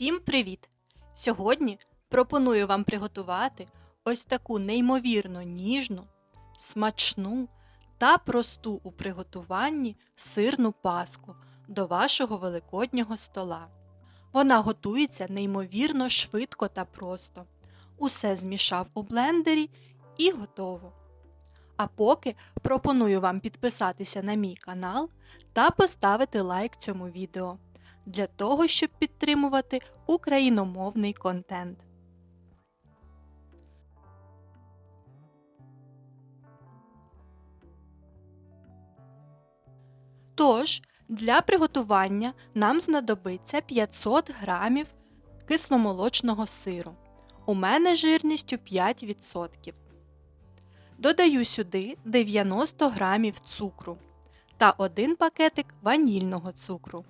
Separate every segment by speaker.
Speaker 1: Всім привіт! Сьогодні пропоную вам приготувати ось таку неймовірно ніжну, смачну та просту у приготуванні сирну паску до вашого великоднього стола. Вона готується неймовірно швидко та просто. Усе змішав у блендері і готово. А поки пропоную вам підписатися на мій канал та поставити лайк цьому відео для того, щоб підтримувати україномовний контент. Тож, для приготування нам знадобиться 500 грамів кисломолочного сиру. У мене жирністю 5%. Додаю сюди 90 грамів цукру та один пакетик ванільного цукру.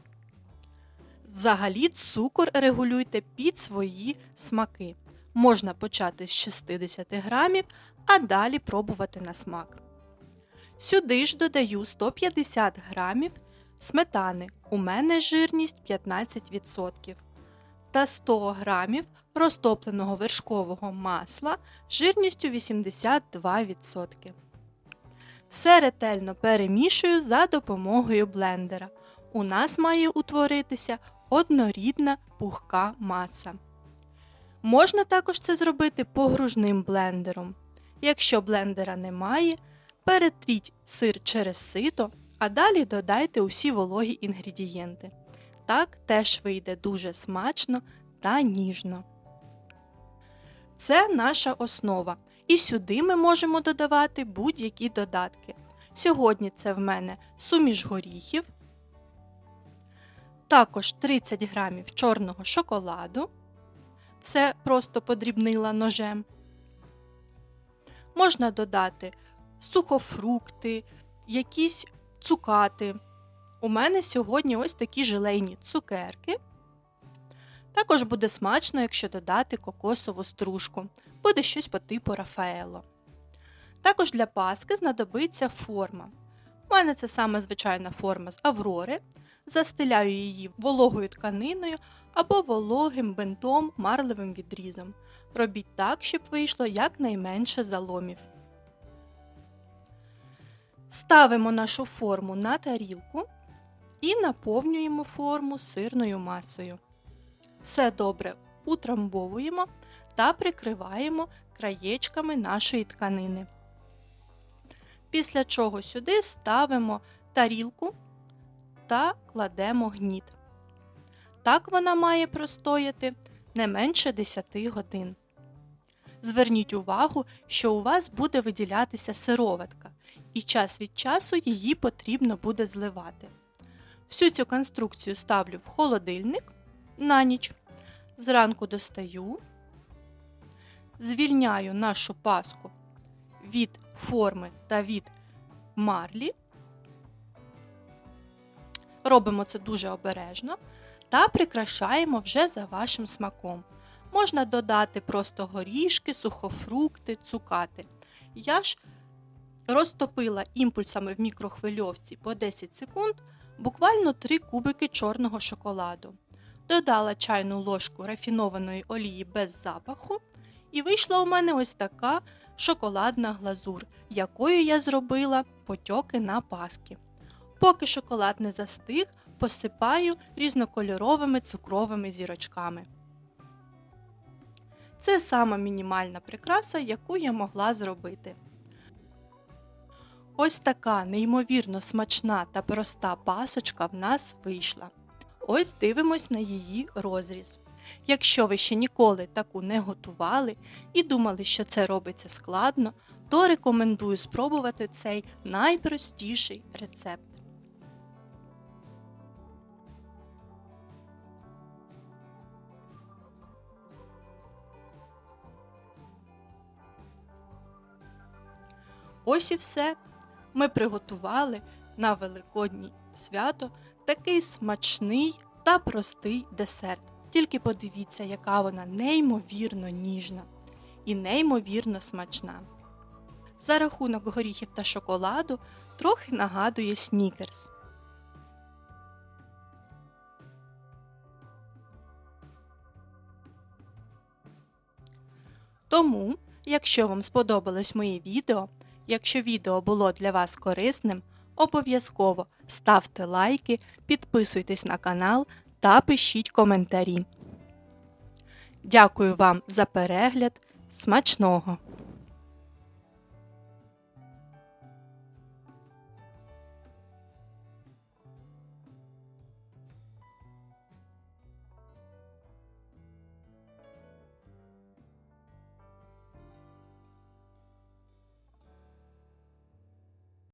Speaker 1: Взагалі цукор регулюйте під свої смаки. Можна почати з 60 грамів, а далі пробувати на смак. Сюди ж додаю 150 грамів сметани. У мене жирність 15%. Та 100 грамів розтопленого вершкового масла жирністю 82%. Все ретельно перемішую за допомогою блендера. У нас має утворитися однорідна пухка маса. Можна також це зробити погружним блендером. Якщо блендера немає, перетріть сир через сито, а далі додайте усі вологі інгредієнти. Так теж вийде дуже смачно та ніжно. Це наша основа. І сюди ми можемо додавати будь-які додатки. Сьогодні це в мене суміш горіхів, також 30 грамів чорного шоколаду. Все просто подрібнила ножем. Можна додати сухофрукти, якісь цукати. У мене сьогодні ось такі желейні цукерки. Також буде смачно, якщо додати кокосову стружку. Буде щось по типу Рафаело. Також для паски знадобиться форма. У мене це саме звичайна форма з Аврори. Застеляю її вологою тканиною або вологим бинтом марливим відрізом. Робіть так, щоб вийшло якнайменше заломів. Ставимо нашу форму на тарілку і наповнюємо форму сирною масою. Все добре утрамбовуємо та прикриваємо краєчками нашої тканини. Після чого сюди ставимо тарілку та кладемо гніт. Так вона має простояти не менше 10 годин. Зверніть увагу, що у вас буде виділятися сироватка, і час від часу її потрібно буде зливати. Всю цю конструкцію ставлю в холодильник на ніч. Зранку достаю, звільняю нашу паску від форми та від марлі. Робимо це дуже обережно та прикрашаємо вже за вашим смаком. Можна додати просто горішки, сухофрукти, цукати. Я ж розтопила імпульсами в мікрохвильовці по 10 секунд буквально 3 кубики чорного шоколаду. Додала чайну ложку рафінованої олії без запаху, і вийшла у мене ось така шоколадна глазур, якою я зробила потьоки на паски. Поки шоколад не застиг, посипаю різнокольоровими цукровими зірочками. Це сама мінімальна прикраса, яку я могла зробити. Ось така неймовірно смачна та проста пасочка в нас вийшла. Ось дивимось на її розріз. Якщо ви ще ніколи таку не готували і думали, що це робиться складно, то рекомендую спробувати цей найпростіший рецепт. Ось і все. Ми приготували на Великоднє свято такий смачний та простий десерт. Тільки подивіться, яка вона неймовірно ніжна і неймовірно смачна. За рахунок горіхів та шоколаду трохи нагадує снікерс. Тому, якщо вам сподобалось моє відео, якщо відео було для вас корисним, обов'язково ставте лайки, підписуйтесь на канал та пишіть коментарі. Дякую вам за перегляд. Смачного!